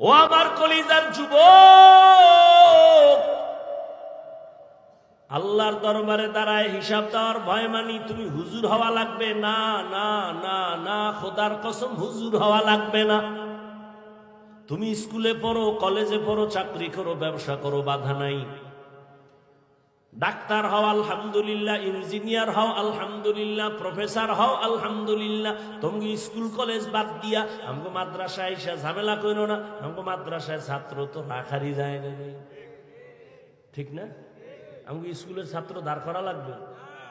ও আমার কলিজার যুব আল্লাহর দরবারে দাঁড়ায় হিসাব দেওয়ার ভয় মানি, তুমি হুজুর হওয়া লাগবে না না না না, খোদার কসম হুজুর হওয়া লাগবে না। তুমি স্কুলে পড়ো, কলেজে পড়ো, চাকরি করো, ব্যবসা করো, বাধা নাই। ডাক্তার হও, আলহামদুলিল্লাহ, ইঞ্জিনিয়ার হও, আলহামদুলিল্লাহ, প্রফেসর হও, আলহামদুলিল্লাহ। তুমি স্কুল, কলেজ বাদ দিয়া আমাকে মাদ্রাসায় এসে ঝামেলা করো না। আমাকে মাদ্রাসায় ছাত্র তো রাখারই যায় না ঠিক না? আমাকে স্কুলের ছাত্র দাঁড় করা লাগবে?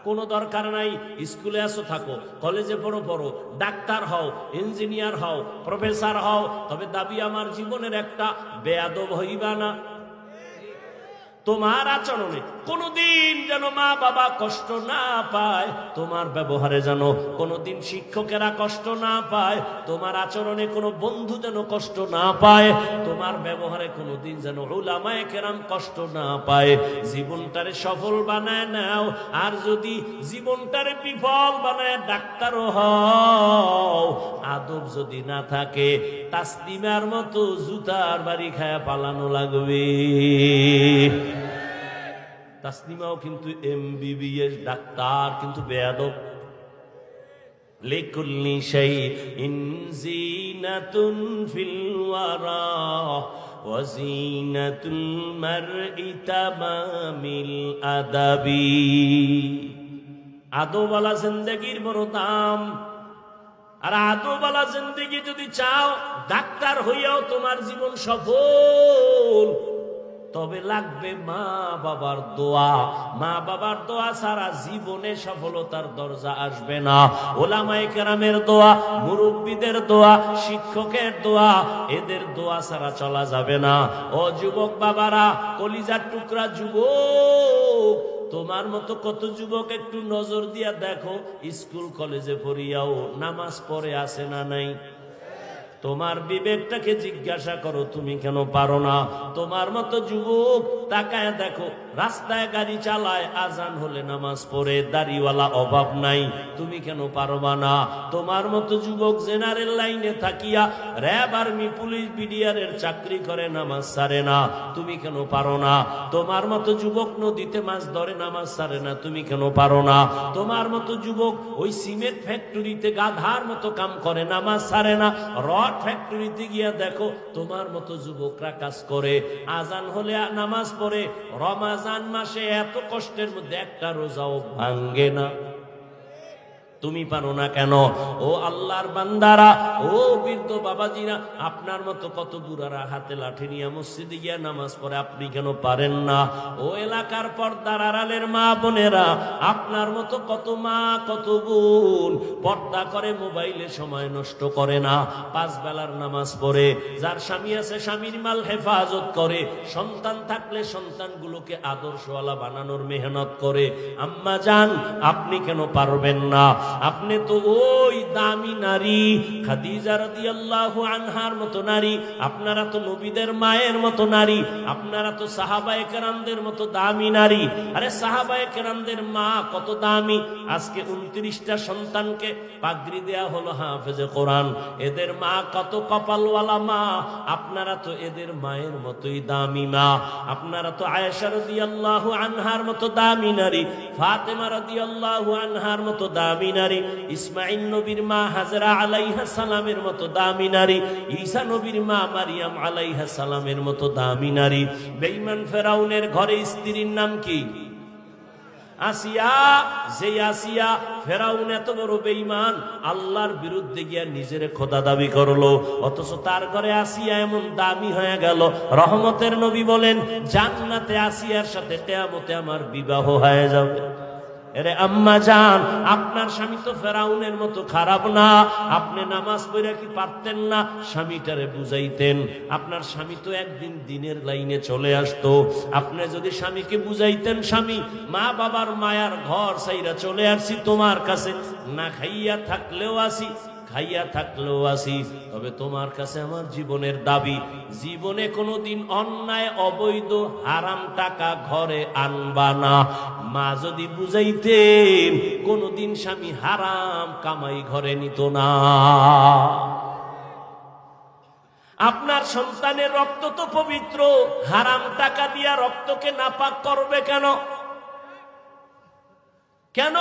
কোনো দরকার নাই, স্কুলে আসো, থাকো। কলেজে পড়ো পড়ো। ডাক্তার হও, ইঞ্জিনিয়ার হও, প্রফেসর হও, তবে দাবি আমার জীবনের একটা, বেয়াদব হইবা না। তোমার আচরণে কোনোদিন যেন মা বাবা কষ্ট না পায়, তোমার ব্যবহারে যেন কোনোদিন শিক্ষকেরা কষ্ট না পায়, তোমার আচরণে কোনো বন্ধু যেন কষ্ট না পায়, তোমার ব্যবহারে কোনোদিন যেন ওলামায় কেরাম কষ্ট না পায়। জীবনটারে সফল বানায় নাও, আর যদি জীবনটারে বিফল বানায় ডাক্তারও হও। আদব যদি না থাকে, তাসলিমার মতো জুতার বাড়ি খায় পালানো লাগবে। তাসলিমাও কিন্তু এমবিবিএস ডাক্তার, কিন্তু বেয়াদব। লিকুল্লি শাই ইনজিনাতুন ফিল ওয়ারা ওয়াজিনাতুল মারই তামামিল আদাবি। আদোবালা জিন্দগির বড় দাম। আর আদোবালা জিন্দগি যদি চাও, ডাক্তার হইয়াও তোমার জীবন সফল। তবে লাগবে মা বাবার দোয়া। মা বাবার দোয়া সারা জীবনে সফলতার দরজা আসবে না। ওলামাই কেরামের দোয়া, মুরব্বীদের দোয়া, শিক্ষকের দোয়া, এদের দোয়া ছাড়া চলা যাবে না। ও যুবক বাবারা, কলিজার টুকরা যুবক, তোমার মতো কত যুবক একটু নজর দিয়া দেখো, স্কুল কলেজে পড়িয়াও নামাজ পড়ে আসে না নাই? তোমার বিবেকটাকে জিজ্ঞাসা করো তুমি কেন পারো না? তোমার মতো যুবক তাকায় দেখো রাস্তায় গাড়ি চালায় আজান হলে নামাজ পড়ে, দাড়িওয়ালা অভাব নাই। তুমি কেন পারবা না? তোমার মতো যুবক জেনারেল লাইনে থাকিয়া র্যাব, আর্মি, পুলিশ, বিডিআরের চাকরি করে, নামাজ সারে না। তুমি কেন পারো না? তোমার মতো যুবক নদীতে মাছ ধরে, নামাজ সারে না। তুমি কেন পারো না? তোমার মতো যুবক ওই সিমেন্ট ফ্যাক্টরিতে গাধার মতো কাম করে, নামাজ সারে না। রড ফ্যাক্টরিতে গিয়া দেখো, তোমার মতো যুবকরা কাজ করে। আজান হলে নামাজ পড়ে রমাজান মাসে এত কষ্টের মধ্যে একটা রোজাও ভাঙ্গে না। তুমি পারো না কেন? ও আল্লাহর বান্দারা, ও বৃদ্ধ বাবাজিরা, আপনার মতো কত বুড়ারা হাতে লাঠি নিয়ে মসজিদে গিয়া নামাজ পড়ে, আপনি কেন পারেন না? ও এলাকার পর্দার আড়ালের মা বোনেরা, আপনার মতো কত মা, কত বোন, পর্দা করে মোবাইলে সময় নষ্ট করে না। পাঁচ বেলার নামাজ পড়ে, যার স্বামী আছে, স্বামীর মাল হেফাজত করে, সন্তান থাকলে সন্তানগুলোকে আদর্শওয়ালা বানানোর মেহনত করে। আম্মা যান, আপনি কেন পারবেন না? আপনি তো ওই দামি নারী, খাদিজা রাদিয়াল্লাহু আনহার মতো নারী, আপনারা তো নবীদের মায়ের মতো নারী, আপনারা তো সাহাবায়ে কেরামদের মতো দামি নারী। আরে সাহাবায়ে কেরামদের মা কত দামি, আজকে উনত্রিশটা সন্তানকে পাগড়ি দেয়া হলো হাফেজে কোরআন। এদের মা কত কপালওয়ালা মা, আপনারা তো এদের মায়ের মতোই দামি মা। আপনারা তো আয়েশা রাদিয়াল্লাহু আনহার মতো দামি নারী, ফাতেমা রাদিয়াল্লাহু আনহার মতো দামি নারী ইসমাইল নবীর মা হাজরা আলাইহা সালামের মতো দামি নারী, ঈসা নবীর মা মারিয়াম আলাইহা সালামের মতো দামি নারী। বেঈমান ফেরাউনের ঘরে স্ত্রীর নাম কি? আসিয়া যে আসিয়া ফেরাউন এত বড় বেঈমান, আল্লাহর বিরুদ্ধে গিয়া নিজের খোদা দাবি করল, অথচ তার ঘরে আসিয়া এমন দামি হয়ে গেল। রহমতের নবী বলেন, জান্নাতে আসিয়ার সাথে কেয়ামতে আমার বিবাহ হয়ে যাবে। এরে আম্মা যান আপনার স্বামী তো ফেরাউনের মতো খারাপ না। আপনি নামাজ পড়ে কি পারতেন না? স্বামীটারে বুঝাইতেন। আপনার স্বামী তো একদিন দিনের লাইনে চলে আসতো। আপনি যদি স্বামীকে বুঝাইতেন, স্বামী, মা বাবার মায়ার ঘর সাইরা চলে আসছি, তোমার কাছে না খাইয়া থাকলেও আসি খাইয়া থাকলেও আসি তবে তোমার কাছে আমার জীবনের দাবি, জীবনে কোনোদিন অন্যায়, অবৈধ, হারাম টাকা ঘরে আনবা না। মা যদি বুঝাইতেন, কোনোদিন স্বামী হারাম কামাই ঘরে নিত না। আপনার সন্তানের রক্ত তো পবিত্র, হারাম টাকা দিয়া রক্তকে নাপাক করবে কেন? কেন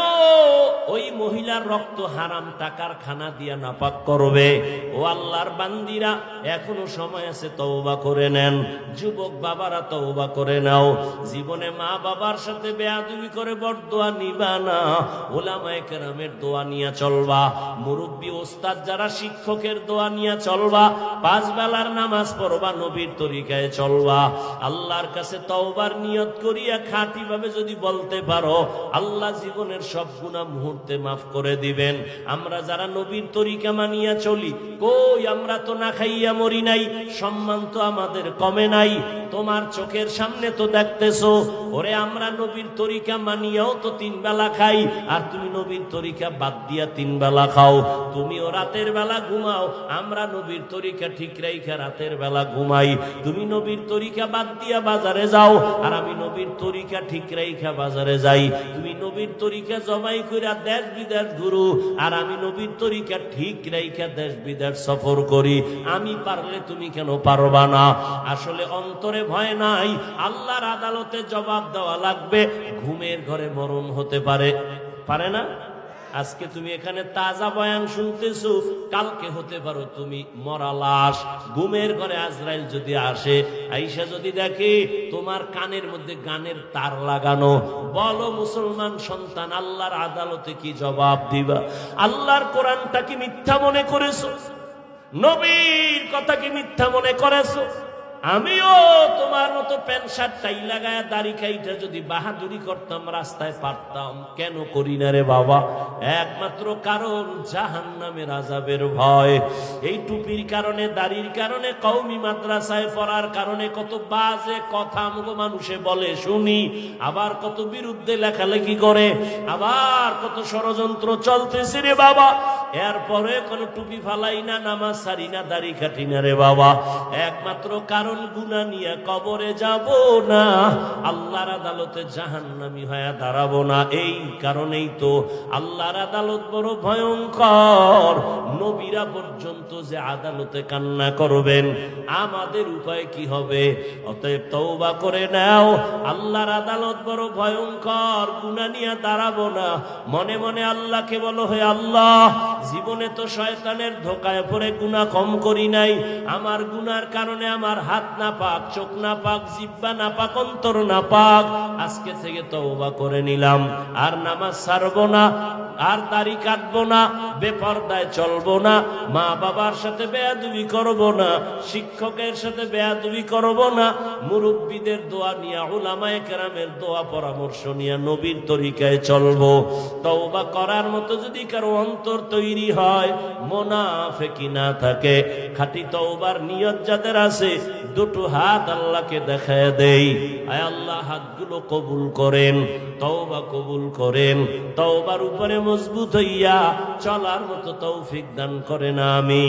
ওই মহিলার রক্ত হারাম টাকার খানা দিয়া নাপাক করবে? ও আল্লাহর বান্দিরা, এখনও সময় আছে তওবা করে নেন। যুবক বাবারা তওবা করে নাও। জীবনে মা বাবার সাথে বেয়াদবি করে বরদোয়া নিবা না। ওলামায়ে কেরামের দোয়া নিয়ে চলবা। মুরব্বী ওস্তাদ যারা শিক্ষকের দোয়া নিয়ে চলবা, পাঁচ বেলার নামাজ পড়বা, নবীর তরিকায় চলবা। আল্লাহর কাছে তওবার নিয়ত করিয়া খাঁটি ভাবে যদি বলতে পারো, আল্লাহ জীবনের সব গুণা মুহূর্তে মাফ করে দিবেন। আমরা যারা নবীর তরিকা মানিয়া চলি, কই আমরা তো না খাইয়া মরি নাই? সম্মান তো আমাদের কমে নাই। তোমার চোখের সামনে তো দেখতেছো, ওরে আমরা নবীর তরিকা মানিয়াও তো তিন বেলা খাই, আর তুমি নবীর তরিকা বাদ দিয়া তিন বেলা খাও। তুমিও রাতের বেলা ঘুমাও, আমরা নবীর তরিকা ঠিক রাইখা রাতের বেলা ঘুমাই। তুমি নবীর তরিকা বাদ দিয়া বাজারে যাও, আর আমি নবীর তরিকা ঠিক রাইখা বাজারে যাই। তুমি নবীর তরিকা জমাই কইরা দেশ বিদেশ ঘুরু, আর আমি নবীর তরিকা ঠিক রাইখা দেশ বিদেশ সফর করি। আমি পারলে তুমি কেন পারবা না? আসলে অন্তরে ভয় নাই। আল্লাহর আদালতে জবাব দেওয়া লাগবে, ঘুমের ঘরে মরণ হতে পারে। পারে না? আজকে তুমি এখানে তাজা বয়ান শুনতেছো, কালকে হতে পারো তুমি মরা লাশ। ঘুমের ঘরে আজরাইল যদি আসে, আইসা যদি দেখে তোমার কানের মধ্যে গানের তার লাগানো, বলো মুসলমান সন্তান, আল্লাহর আদালতে কি জবাব দিবা? আল্লাহর কোরআনটা কি মিথ্যা মনে করেছ? নবীর কথা কি মিথ্যা মনে করেছ? আমিও তোমার মতো প্যান্ট শার্ট টাই লাগায় দাড়ি খাইটা যদি বাহাদুরি করতাম, রাস্তায় পারতাম। কেন করি না রে বাবা? একমাত্র কারণ জাহান নামের আজাবের ভয়। এই টুপির কারণে, দাড়ির কারণে কৌমি মাদ্রাসায় পড়ার কারণে কত বাজে কথা মুগো মানুষে বলে, শুনি। আবার কত বিরুদ্ধে লেখালেখি করে, আবার কত ষড়যন্ত্র চলতেছে রে বাবা। এরপরে কোনো টুপি ফালাই না, নামাজ সারি না, দাড়ি কাটি না রে বাবা। একমাত্র কারণ গুনা নিয়ে কবরে যাব না, আল্লাহর আদালতে জাহান্নামি হয়ে দাঁড়াবো না। এই কারণেই তো আল্লাহর আদালত বড় ভয়ঙ্কর। নবীরা পর্যন্ত যে আদালতে কান্না করবেন, আমাদের উপায় কি হবে? অতএব তওবা করে নাও। আল্লাহর আদালত বড় ভয়ঙ্কর গুনা নিয়ে দাঁড়াবো না। মনে মনে আল্লাহকে বলো, হে আল্লাহ জীবনে তো শয়তানের ধোকায় পরে গুণা কম করি নাই। আমার গুনার কারণে আমার হাত না পাক চোখ না পাক জিব্বা না পাক অন্তর না পাক আজকে থেকে তওবা করে নিলাম। আর নামাজ ছাড়বো না। আর দাড়ি কাটবো না, বেপর্দায় চলবো না মা বাবার সাথে বেয়াদুবি করব না, শিক্ষকের সাথে বেয়াদুবি করব না, মুরব্বীদের দোয়া নিয়ে, উলামায়ে কেরামের দোয়া পরামর্শ নিয়ে নবীর তরিকায় চলবো। তওবা করার মতো যদি কারও অন্তর তৈরি হয়, মোনাফেকি না থাকে, খাঁটি তওবার নিয়ত যাদের আছে, দুটো হাত আল্লাহকে দেখায় দেই। আয় আল্লাহ হাতগুলো কবুল করেন, তওবা কবুল করেন, তওবার উপরে মজবুত হইয়া চলার মতো তৌফিক দান করেন আমি